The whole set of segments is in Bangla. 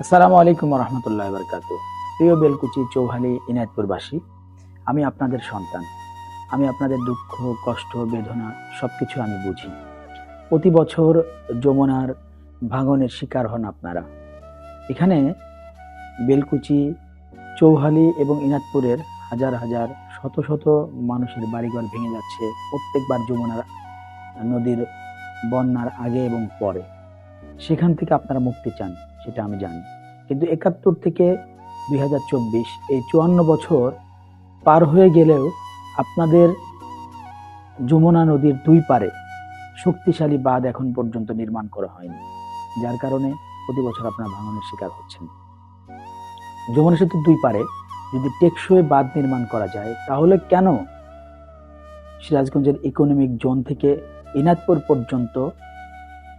আসসালামু আলাইকুম রহমতুল্লাহ বরকাত প্রিয় বেলকুচি চৌহালি ইনায়তপুরবাসী, আমি আপনাদের সন্তান। আমি আপনাদের দুঃখ, কষ্ট, বেদনা সব কিছু আমি বুঝি। প্রতি বছর যমুনার ভাঙনের শিকার হন আপনারা। এখানে বেলকুচি, চৌহালি এবং ইনাতপুরের হাজার হাজার, শত শত মানুষের বাড়িঘর ভেঙে যাচ্ছে প্রত্যেকবার যমুনার নদীর বন্যার আগে এবং পরে। সেখান থেকে আপনারা মুক্তি চান, সেটা আমি জানি। কিন্তু একাত্তর থেকে দুই হাজার চব্বিশ এই চুয়ান্ন বছর পার হয়ে গেলেও আপনাদের যমুনা নদীর দুই পারে শক্তিশালী বাঁধ এখন পর্যন্ত নির্মাণ করা হয়নি, যার কারণে প্রতি বছর আপনারা ভাঙনের শিকার হচ্ছেন। যমুনা সেতুর দুই পারে যদি টেকসই বাঁধ নির্মাণ করা যায়, তাহলে কেন সিরাজগঞ্জের ইকোনমিক জোন থেকে ইনাতপুর পর্যন্ত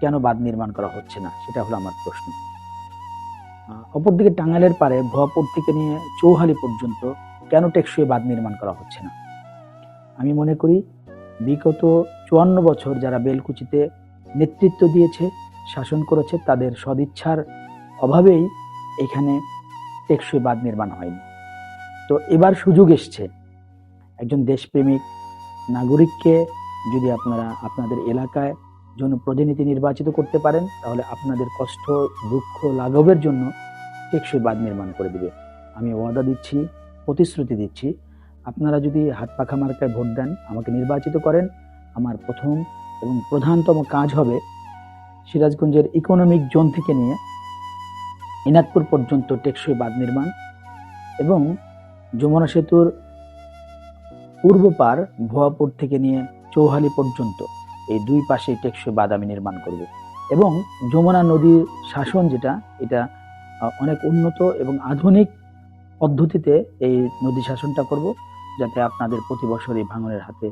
কেন বাঁধ নির্মাণ করা হচ্ছে না? সেটা হলো আমার প্রশ্ন। অপরদিকে টাঙ্গাইলের পারে ভুয়াপুর থেকে নিয়ে চৌহালি পর্যন্ত কেন টেকসই বাঁধ নির্মাণ করা হচ্ছে না? আমি মনে করি, বিগত চুয়ান্ন বছর যারা বেলকুচিতে নেতৃত্ব দিয়েছে, শাসন করেছে, তাদের সদিচ্ছার অভাবেই এখানে টেকসই বাঁধ নির্মাণ হয়নি। তো এবার সুযোগ এসছে। একজন দেশপ্রেমিক নাগরিককে যদি আপনারা, আপনাদের এলাকায় জনপ্রতিনিধি নির্বাচিত করতে পারেন, তাহলে আপনাদের কষ্ট, দুঃখ, লাঘবের জন্য টেকসই বাঁধ নির্মাণ করে দিবে। আমি ওয়াদা দিচ্ছি, প্রতিশ্রুতি দিচ্ছি, আপনারা যদি হাত পাখা মার্কায় ভোট দেন, আমাকে নির্বাচিত করেন, আমার প্রথম এবং প্রধানতম কাজ হবে সিরাজগঞ্জের ইকোনমিক জোন থেকে নিয়ে ইনাতপুর পর্যন্ত টেকসই বাঁধ নির্মাণ এবং যমুনা সেতুর পূর্ব পার ভুয়াপুর থেকে নিয়ে চৌহালি পর্যন্ত। এই দুই পাশে টেকসই বাদামি নির্মাণ করবে। এবং যমুনা নদীর শাসন যেটা, এটা অনেক উন্নত এবং আধুনিক পদ্ধতিতে এই নদী শাসনটা করব যাতে আপনাদের প্রতি বছর এই ভাঙনের হাতে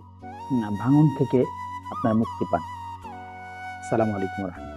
ভাঙন থেকে আপনার মুক্তি পান। সালামু আলাইকুম রহমতুল্লাহ।